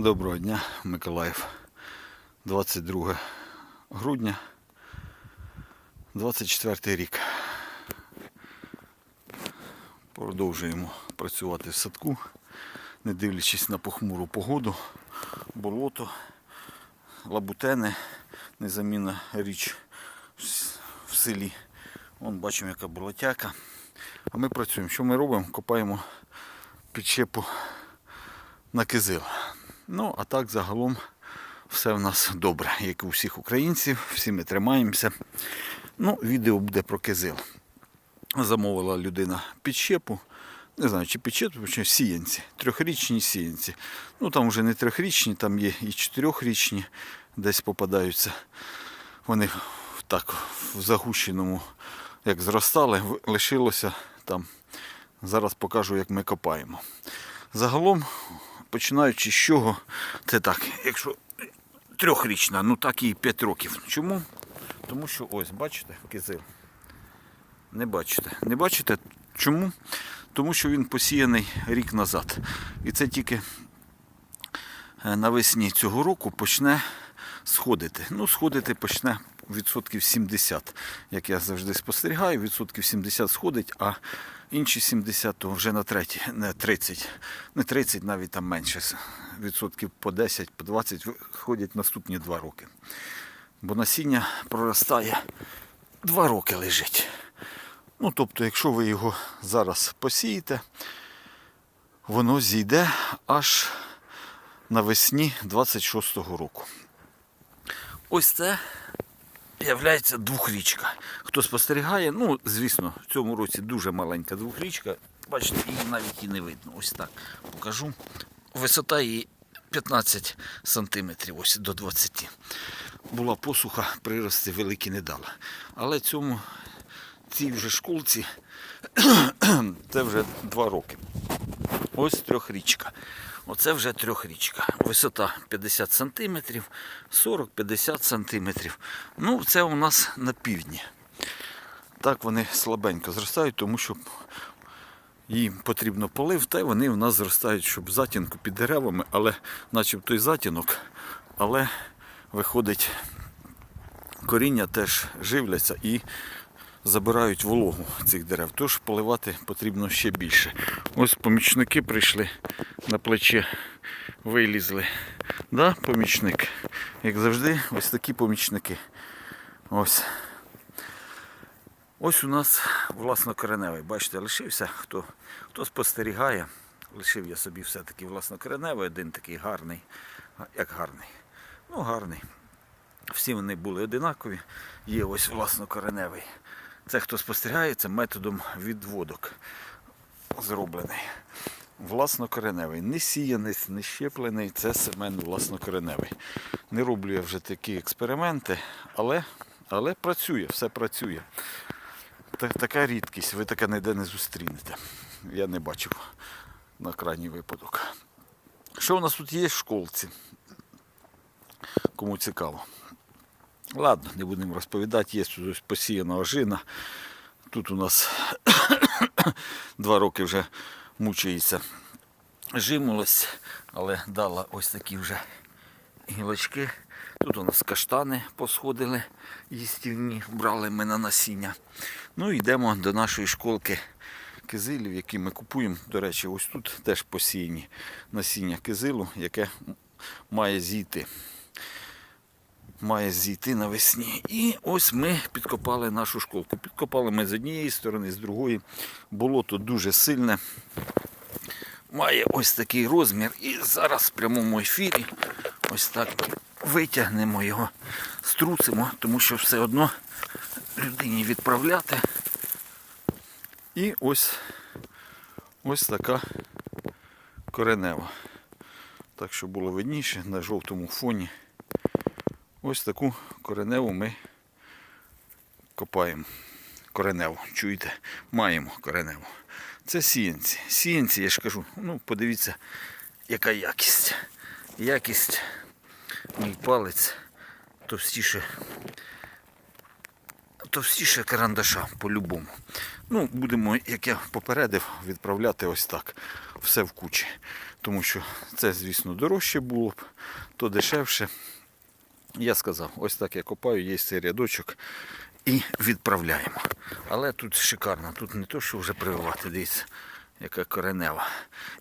Доброго дня, Миколаїв. 22 грудня, 24 рік. Продовжуємо працювати в садку, не дивлячись на похмуру погоду, болото, лабутени, незамінна річ в селі. Вон бачимо, яка болотяка. А ми працюємо. Що ми робимо? Копаємо підщепу на кизил. Ну, а так загалом все в нас добре, як і у всіх українців, всі ми тримаємося. Ну, відео буде про кизил. Замовила людина підщепу. Не знаю, чи підщепу, чи сіянці. Трьохрічні сіянці. Ну там вже не трьохрічні, там є і чотирьохрічні, десь попадаються. Вони так в загущеному, як зростали, лишилося там. Зараз покажу, як ми копаємо. Загалом, починаючи з чого, це так, якщо трьохрічна, ну так і 5 років. Чому? Тому що ось, бачите, кизил. Не бачите. Не бачите? Чому? Тому що він посіяний рік назад. І це тільки е, навесні цього року почне сходити. Ну, сходити почне відсотків 70. Як я завжди спостерігаю, відсотків 70 сходить, а інші 70 то вже на треті, не 30. Не 30, навіть там менше. Відсотків по 10, по 20 сходять наступні 2 роки. Бо насіння проростає 2 роки лежить. Ну, тобто, якщо ви його зараз посієте, воно зійде аж навесні 26-го року. Ось це являється двохрічка. Хто спостерігає, ну, звісно, в цьому році дуже маленька двохрічка. Бачите, її навіть і не видно. Ось так покажу. Висота її 15 сантиметрів, ось до 20. Була посуха, прирости великі не дала. Але цьому цій вже школці це вже 2 роки. Ось трьохрічка. Оце вже трьохрічка. Висота 50 см, 40-50 см. Ну, це у нас на півдні. Так вони слабенько зростають, тому що їм потрібно полив, та й вони у нас зростають, щоб затінку під деревами, але начебто і затінок, але виходить коріння теж живляться і забирають вологу цих дерев. Тож поливати потрібно ще більше. Ось помічники прийшли на плече, вилізли. Да, помічник? Як завжди, ось такі помічники. Ось. Ось у нас власнокореневий. Бачите, лишився, хто, хто спостерігає. Лишив я собі все-таки власнокореневий, один такий гарний. Як гарний? Ну, гарний. Всі вони були одинакові. Є ось власнокореневий. Це хто спостерігає, це методом відводок зроблений. Власнокореневий. Не сіяний, не щеплений, це семен власнокореневий. Не роблю я вже такі експерименти, але, але працює, все працює. Така рідкість, ви таке ніде не зустрінете. Я не бачив на крайній випадок. Що у нас тут є в школці? Кому цікаво. Ладно, не будемо розповідати, є тут посіяна ожина. Тут у нас два роки вже мучається жимолость, але дала ось такі вже гілочки. Тут у нас каштани посходили їстівні, брали ми на насіння. Ну йдемо до нашої школки кизилів, які ми купуємо. До речі, ось тут теж посіяні насіння кизилу, яке має зійти має зійти навесні. І ось ми підкопали нашу школку. Підкопали ми з однієї сторони, з другої. Болото дуже сильне. Має ось такий розмір. І зараз в прямому ефірі ось так витягнемо його, струцимо, тому що все одно людині відправляти. І ось ось така коренева. Так що було видніше на жовтому фоні. Ось таку кореневу ми копаємо. Кореневу, чуєте? Маємо кореневу. Це сіянці. Сіянці, я ж кажу, ну подивіться, яка якість. Якість, мій палець товстіше товстіше карандаша по-любому. Ну, будемо, як я попередив, відправляти ось так. Все в кучі. Тому що це, звісно, дорожче було б, то дешевше. Я сказав, ось так я копаю, є цей рядочок і відправляємо. Але тут шикарно, тут не то, що вже прививати, дивіться, яка коренева.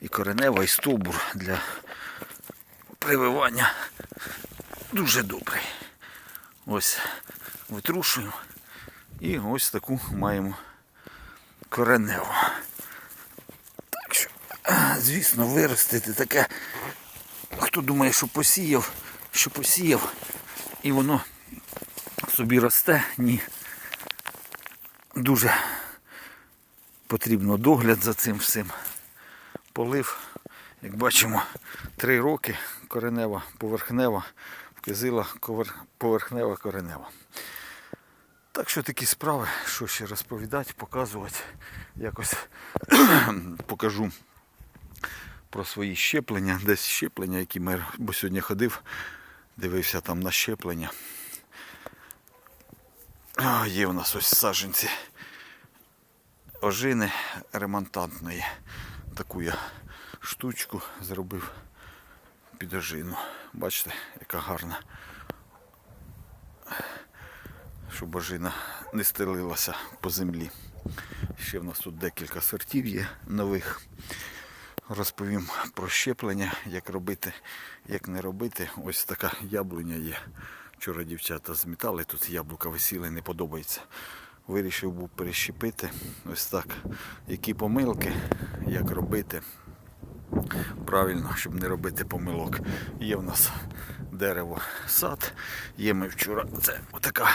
І коренева, і стовбур для прививання дуже добрий. Ось витрушуємо. І ось таку маємо кореневу. Так що, звісно, виростити таке. Хто думає, що посіяв, що посіяв, і воно собі росте, ні. Дуже потрібно догляд за цим всім. Полив, як бачимо, три роки коренева, поверхнева, вкизила поверхнева коренева. Так що такі справи, що ще розповідати, показувати, якось покажу про свої щеплення, десь щеплення, які ми, бо сьогодні ходив, дивився там на щеплення. А, є у нас ось саджанці ожини ремонтантної. Таку я штучку зробив під ожину. Бачите, яка гарна. Щоб ожина не стелилася по землі. Ще в нас тут декілька сортів є нових. Розповім про щеплення, як робити, як не робити. Ось така яблуня є. Вчора дівчата змітали, тут яблука висіли, не подобається. Вирішив був перещепити. Ось так. Які помилки, як робити. Правильно, щоб не робити помилок. Є в нас дерево сад. Є ми вчора. Це отака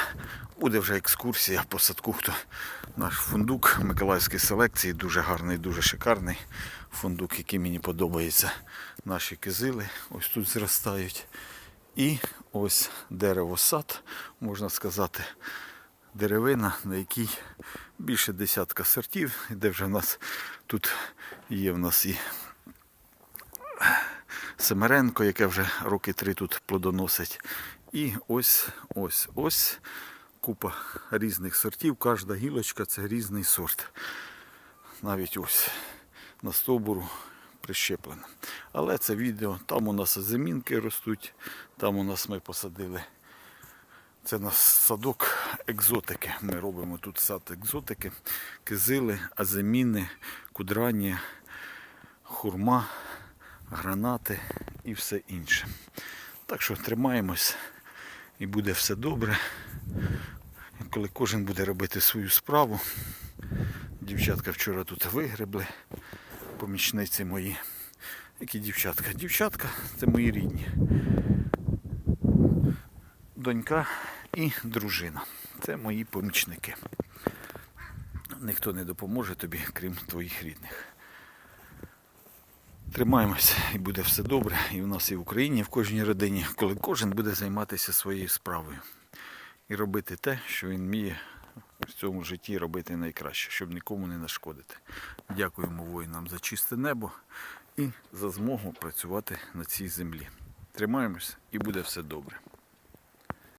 буде вже екскурсія по садку. Хто наш фундук Миколаївської селекції, дуже гарний, дуже шикарний фундук, який мені подобається. Наші кизили ось тут зростають. І ось дерево сад, можна сказати, деревина, на якій більше десятка сортів, де вже в нас тут є в нас і Семеренко, яке вже роки три тут плодоносить. І ось, ось, ось купа різних сортів. Кожна гілочка це різний сорт. Навіть ось на стовбуру прищеплено. Але це відео, там у нас замінки ростуть, там у нас ми посадили. Це у нас садок екзотики. Ми робимо тут сад екзотики, кизили, азаміни, кудрані, хурма, гранати і все інше. Так що тримаємось і буде все добре. Коли кожен буде робити свою справу. Дівчатка вчора тут вигребли, помічниці мої. Які дівчатка? Дівчатка це мої рідні. Донька і дружина. Це мої помічники. Ніхто не допоможе тобі, крім твоїх рідних. Тримаємося і буде все добре. І в нас і в Україні, і в кожній родині, коли кожен буде займатися своєю справою і робити те, що він вміє в цьому житті робити найкраще, щоб нікому не нашкодити. Дякуємо воїнам за чисте небо і за змогу працювати на цій землі. Тримаємось і буде все добре.